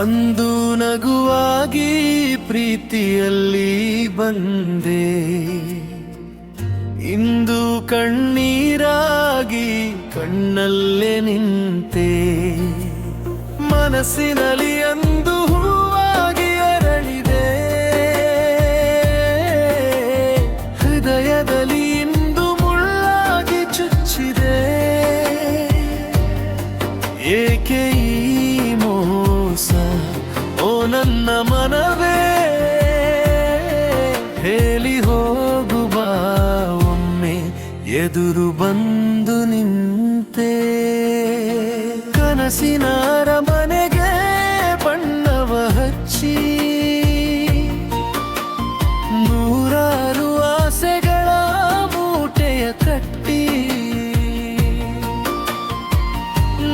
ಅಂದು ನಗುವಾಗಿ ಪ್ರೀತಿಯಲ್ಲಿ ಬಂದೆ. ಇಂದು ಕಣ್ಣೀರಾಗಿ ಕಣ್ಣಲ್ಲೇ ನಿಂತೆ. ಮನಸ್ಸಿನಲ್ಲಿ ಅಂದು ನನ್ನ ಮನವೇ ಹೇಳಿ ಹೋಗುವ ಒಮ್ಮೆ ಎದುರು ಬಂದು ನಿಂತೆ. ಕನಸಿನ ಮನೆಗೆ ಬಣ್ಣವ ಹಚ್ಚಿ. ನೂರಾರು ಆಸೆಗಳ ಮೂಟೆಯ ಕಟ್ಟಿ.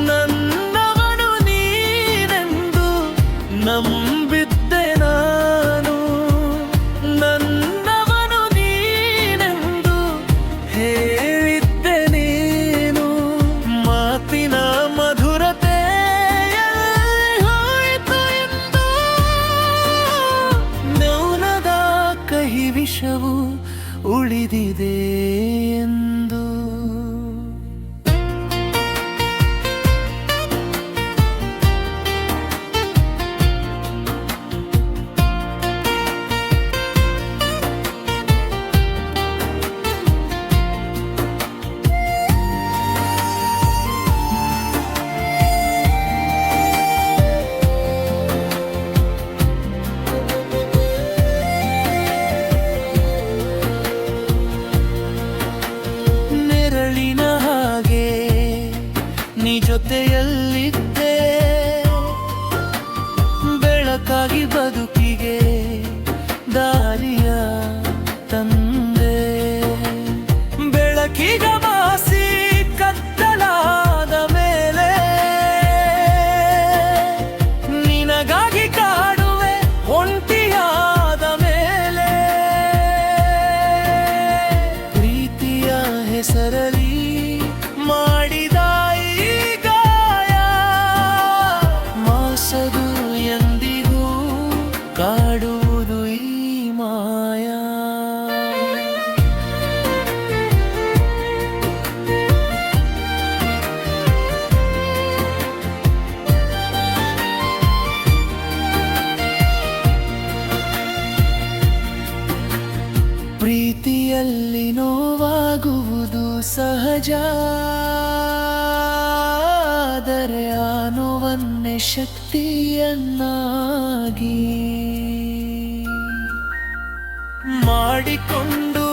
ನನ್ನವನು ನೀನೆಂದು ನಂಬಿದ್ದೆ ಉಳಿದಿದೆ ಉಳಿದಿದೆ ಕಾಡುವುದು ಈ ಮಾಯಾ. ಪ್ರೀತಿಯಲ್ಲಿ ನೋವಾಗುವುದು ಸಹಜ. ಶಕ್ತಿಯನ್ನಾಗಿ ಮಾಡಿಕೊಂಡು